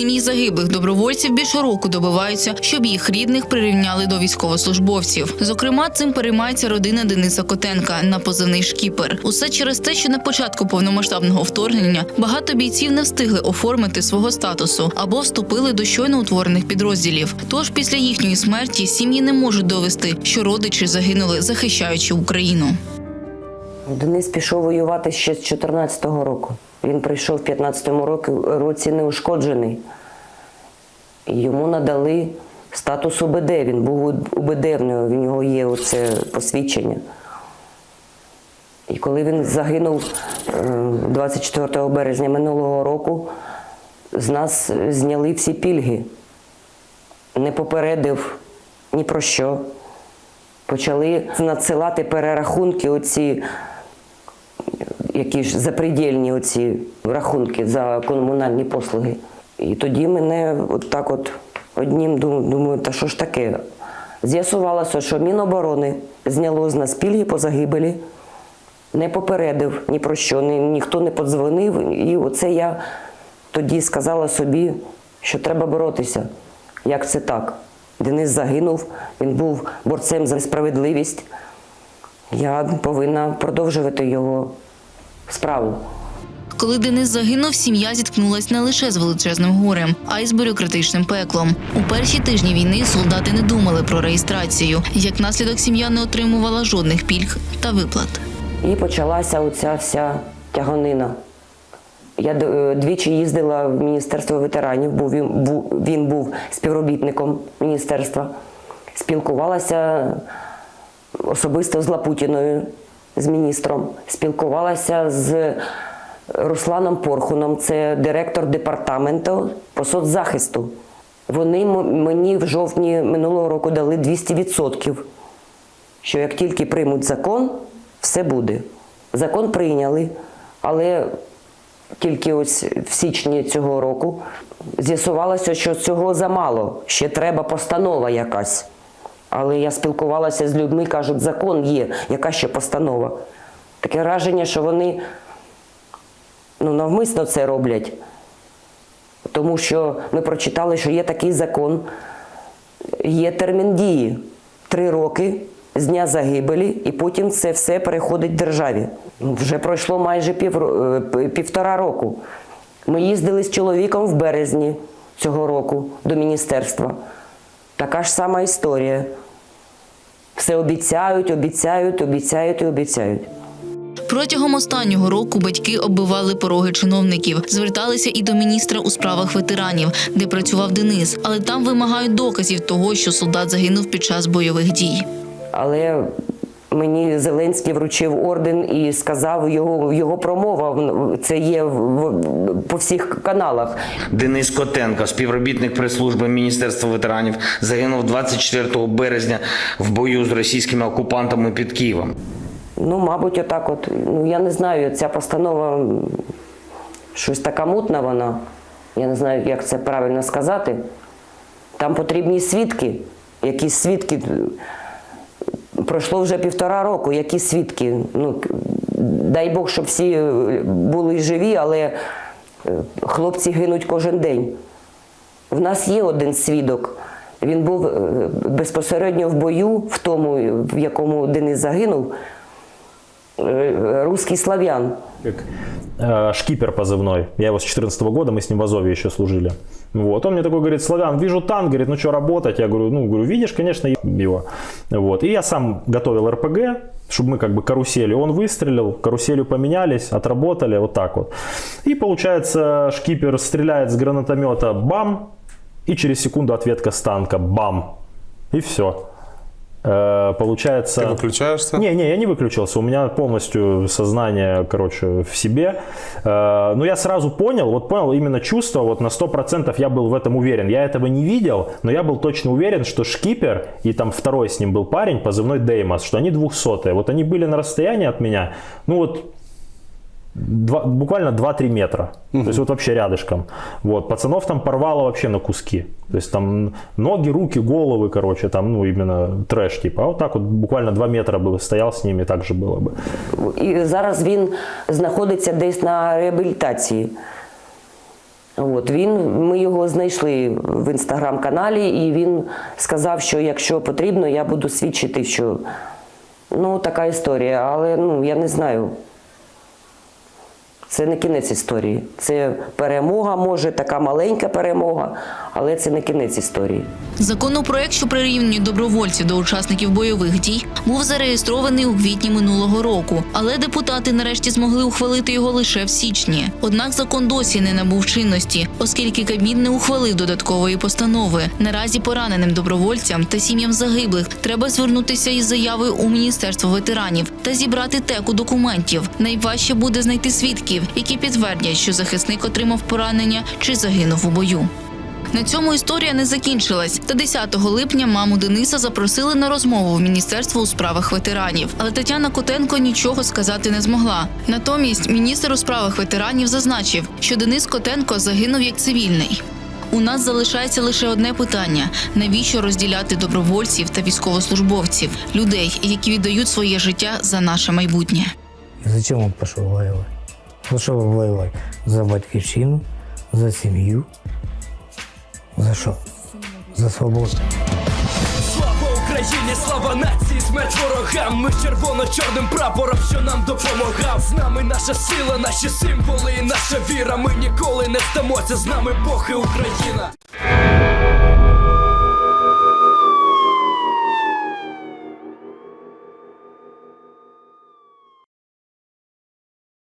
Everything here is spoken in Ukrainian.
Сім'ї загиблих добровольців більше року добиваються, щоб їх рідних прирівняли до військовослужбовців. Зокрема, цим переймається родина Дениса Котенка на позивний шкіпер. Усе через те, що на початку повномасштабного вторгнення багато бійців не встигли оформити свого статусу або вступили до щойно утворених підрозділів. Тож після їхньої смерті сім'ї не можуть довести, що родичі загинули, захищаючи Україну. Денис пішов воювати ще з 2014 року. Він прийшов в 15-му року- році неушкоджений. Йому надали статус УБД. Він був УБД, в нього, є оце посвідчення. І коли він загинув е, 24 березня минулого року, з нас зняли всі пільги. Не попередив ні про що. Почали надсилати перерахунки, оці, які ж запредельні оці рахунки за комунальні послуги. І тоді мене от так от однім дум- думаю, та що ж таке? З'ясувалося, що Міноборони зняло з нас пільги по загибелі, не попередив ні про що, ні, ніхто не подзвонив. І оце я тоді сказала собі, що треба боротися. Як це так? Денис загинув, він був борцем за справедливість. Я повинна продовжувати його справу. Коли Денис загинув, сім'я зіткнулась не лише з величезним горем, а й з бюрократичним пеклом. У перші тижні війни солдати не думали про реєстрацію. Як наслідок, сім'я не отримувала жодних пільг та виплат. І почалася оця вся тяганина. Я е, двічі їздила в Міністерство ветеранів, бо він був, він був співробітником міністерства. Спілкувалася особисто з Лапутіною, з міністром, спілкувалася з Русланом Порхуном, це директор департаменту по соцзахисту. Вони мені в жовтні минулого року дали 200%, що як тільки приймуть закон, все буде. Закон прийняли, але тільки ось в січні цього року з'ясувалося, що цього замало. Ще треба постанова якась. Але я спілкувалася з людьми, кажуть, закон є, яка ще постанова. Таке враження, що вони ну, навмисно це роблять. Тому що ми прочитали, що є такий закон, є термін дії три роки з дня загибелі, і потім це все переходить державі. Ну, Вже пройшло майже пів, е, півтора року. Ми їздили з чоловіком в березні цього року до міністерства. Така ж сама історія. Все обіцяють, обіцяють, обіцяють і обіцяють. Протягом останнього року батьки оббивали пороги чиновників, зверталися і до міністра у справах ветеранів, де працював Денис, але там вимагають доказів того, що солдат загинув під час бойових дій. Але мені Зеленський вручив орден і сказав його, його промова. Це є в- в- по всіх каналах. Денис Котенко, співробітник прес-служби Міністерства ветеранів, загинув 24 березня в бою з російськими окупантами під Києвом. Ну, мабуть, отак от. Ну, я не знаю, ця постанова щось така мутна вона. Я не знаю, як це правильно сказати. Там потрібні свідки. Якісь свідки Пройшло вже півтора року. Які свідки? Ну, к- дай Бог, щоб всі е, були живі, але е, хлопці гинуть кожен день. В нас є один свідок. Він був е, безпосередньо в бою, в тому, в якому Денис загинув. Э, русский славян. Как, э, шкипер позывной. Я его с 14 года, мы с ним в Азове еще служили. Вот. Он мне такой говорит, Славян, вижу танк, говорит, ну что, работать? Я говорю, ну, говорю, видишь, конечно, его. Вот. И я сам готовил РПГ, чтобы мы как бы карусели. Он выстрелил, каруселью поменялись, отработали, вот так вот. И получается, шкипер стреляет с гранатомета, бам, и через секунду ответка с танка, бам. И все. Получается... Ты выключаешься? Не, не, я не выключился. У меня полностью сознание, короче, в себе. Э, Но я сразу понял, вот понял именно чувство, вот на 100% я был в этом уверен. Я этого не видел, но я был точно уверен, что шкипер и там второй с ним был парень, позывной Деймос, что они двухсотые. Вот они были на расстоянии от меня, ну вот два- буквально 2-3 метра. То есть вот вообще рядышком. Вот. Пацанов там порвало вообще на куски. То есть там ноги, руки, головы, короче, там, ну, именно трэш, типа. А вот так вот буквально 2 метра бы стоял с ними, так же было бы. І зараз він знаходиться десь на реабілітації. От він, ми його знайшли в інстаграм-каналі, і він сказав, що якщо потрібно, я буду свідчити, що ну така історія. Але ну я не знаю. Це не кінець історії. Це перемога, може, така маленька перемога, але це не кінець історії. Законопроект, що прирівнює добровольців до учасників бойових дій, був зареєстрований у квітні минулого року, але депутати нарешті змогли ухвалити його лише в січні. Однак закон досі не набув чинності, оскільки Кабмін не ухвалив додаткової постанови. Наразі пораненим добровольцям та сім'ям загиблих треба звернутися із заявою у міністерство ветеранів та зібрати теку документів. Найважче буде знайти свідків, які підтвердять, що захисник отримав поранення чи загинув у бою. На цьому історія не закінчилась. Та 10 липня маму Дениса запросили на розмову в міністерство у справах ветеранів. Але Тетяна Котенко нічого сказати не змогла. Натомість міністр у справах ветеранів зазначив, що Денис Котенко загинув як цивільний. У нас залишається лише одне питання: навіщо розділяти добровольців та військовослужбовців, людей, які віддають своє життя за наше майбутнє. Он пошел воевать? Пошел воевать за батьківщину, за сім'ю. За що? За свободу. Україні, слава нації, смерть ворогам. Ми червоно-чорним прапором, що нам допомагав. З нами наша сила, наші символи і наша віра. Ми ніколи не здамося. З нами Бог і Україна.